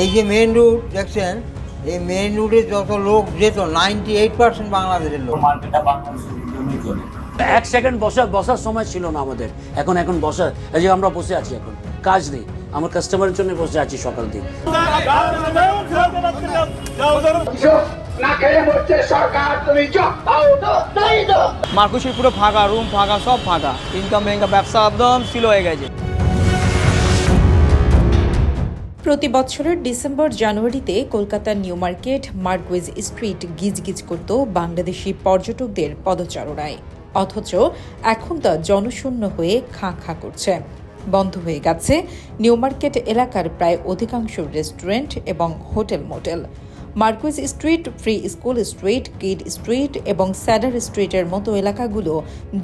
এই যে main route দেখছেন? এই মেন রুটে যত লোক যেত নাইনটি এইট পার্সেন্ট বাংলাদেশের লোক এক সেকেন্ড বসা বসার সময় ছিল না আমাদের। এখন এখন বসা এই যে আমরা বসে আছি এখন। কাজ নেই। আমার কাস্টমারের জন্য বসে আছি সকাল দিন না খেয়ে বলছে সরকার তুমি চোখ দাও তো তাই তো মার্কুশি পুরো ফাঁকা রুম ফাঁকা সব ফাঁকা। ইনকাম ইনকাম ব্যবসা একদম স্লো হয়ে গেছে। প্রতি বছরের ডিসেম্বর, জানুয়ারিতে কলকাতার নিউ মার্কেট, মার্কুইজ স্ট্রিট গিজগিজ করত বাংলাদেশি পর্যটকদের পদচারণায়। অথচ এখন তা জনশূন্য হয়ে খাঁ খাঁ করছে। বন্ধ হয়ে গেছে নিউ মার্কেট এলাকার প্রায় অধিকাংশ রেস্টুরেন্ট এবং hotel motel. Marquis street, free school street, Kyd street এবং স্যাডার স্ট্রিটের মতো এলাকাগুলো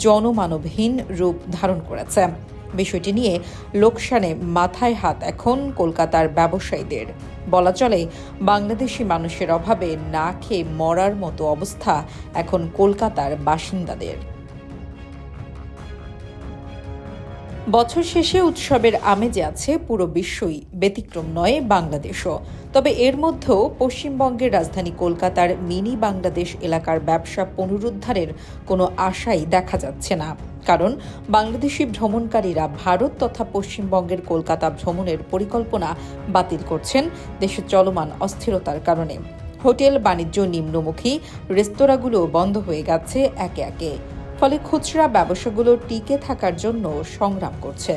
জনমানবহীন রূপ ধারণ করেছে। বিষয়টি নিয়ে লোকসানে মাথায় হাত এখন কলকাতার ব্যবসায়ীদের। বলা চলে, বাংলাদেশি মানুষের অভাবে না খেয়ে মরার মতো অবস্থা এখন কলকাতার বাসিন্দাদের। বছর শেষে উৎসবের আমেজে আছে পুরো বিশ্বই, ব্যতিক্রম নয় বাংলাদেশও। তবে এর মধ্যেও পশ্চিমবঙ্গের রাজধানী কলকাতার মিনি বাংলাদেশ এলাকার ব্যবসা পুনরুদ্ধারের কোনো আশাই দেখা যাচ্ছে না। কারণ বাংলাদেশি ভ্রমণকারীরা ভারত তথা পশ্চিমবঙ্গের কলকাতা ভ্রমণের পরিকল্পনা বাতিল করছেন দেশের চলমান অস্থিরতার কারণে। হোটেল বাণিজ্য নিম্নমুখী রেস্তোরাঁগুলো বন্ধ হয়ে গেছে একে একে। ফলে খুচরা ব্যবসাগুলো টিকে থাকার জন্য সংগ্রাম করছে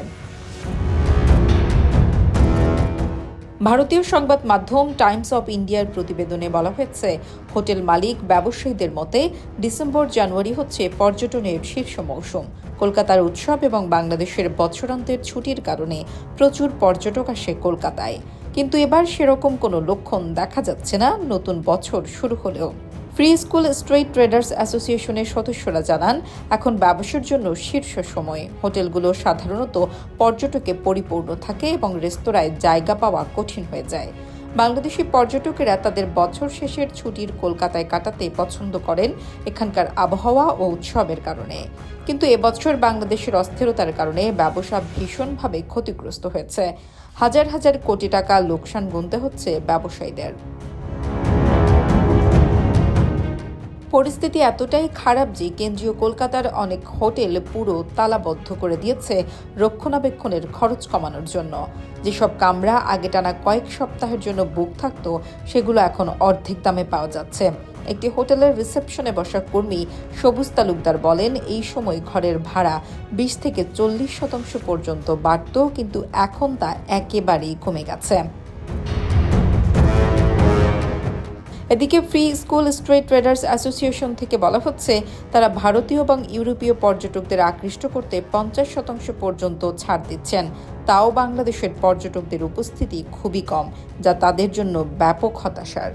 ভারতীয় সংবাদ মাধ্যম টাইমস অফ ইন্ডিয়ার প্রতিবেদনে বলা হয়েছে, হোটেল মালিক ব্যবসায়ীদের মতে ডিসেম্বর, জানুয়ারি হচ্ছে পর্যটনের শীর্ষ মৌসুম। কলকাতার উৎসব এবং বাংলাদেশের বছরান্তের ছুটির কারণে প্রচুর পর্যটক আসে কলকাতায়। কিন্তু এবার সেরকম কোনো লক্ষণ দেখা যাচ্ছে না, নতুন বছর শুরু হলেও। ফ্রি স্কুল স্ট্রিট ট্রেডার্স অ্যাসোসিয়েশনের সদস্যরা জানান, এখন ব্যবসার জন্য শীর্ষ সময়। হোটেলগুলো সাধারণত পর্যটকে পরিপূর্ণ থাকে এবং রেস্তোরাঁয় জায়গা পাওয়া কঠিন হয়ে যায়। বাংলাদেশি পর্যটকেরা তাদের বছর শেষের ছুটির কলকাতায় কাটাতে পছন্দ করেন এখানকার আবহাওয়া ও উৎসবের কারণে। কিন্তু এবছর বাংলাদেশের অস্থিরতার কারণে ব্যবসা ভীষণভাবে ক্ষতিগ্রস্ত হয়েছে। হাজার হাজার কোটি টাকা লোকসান গুনতে হচ্ছে ব্যবসায়ীদের। পরিস্থিতি এতটাই খারাপ যে কেন্দ্রীয় কলকাতার অনেক হোটেল পুরো তালাবদ্ধ করে দিয়েছে রক্ষণাবেক্ষণের খরচ কমানোর জন্য। যেসব কামরা আগে টানা কয়েক সপ্তাহের জন্য বুক থাকত, সেগুলো এখন অর্ধেক দামে পাওয়া যাচ্ছে। একটি হোটেলের রিসেপশনে বসা কর্মী সবুজ তালুকদার বলেন, এই সময় ঘরের ভাড়া বিশ থেকে চল্লিশ শতাংশ পর্যন্ত বাড়ত, কিন্তু এখন তা একেবারেই কমে গেছে। এদিকে free school street traders association থেকে বলা হচ্ছে, তারা ভারতীয় এবং ইউরোপীয় পর্যটকদের আকৃষ্ট করতে পঞ্চাশ শতাংশ পর্যন্ত ছাড় দিচ্ছেন। তাও বাংলাদেশের পর্যটকদের উপস্থিতি খুবই কম, যা তাদের জন্য ব্যাপক হতাশার।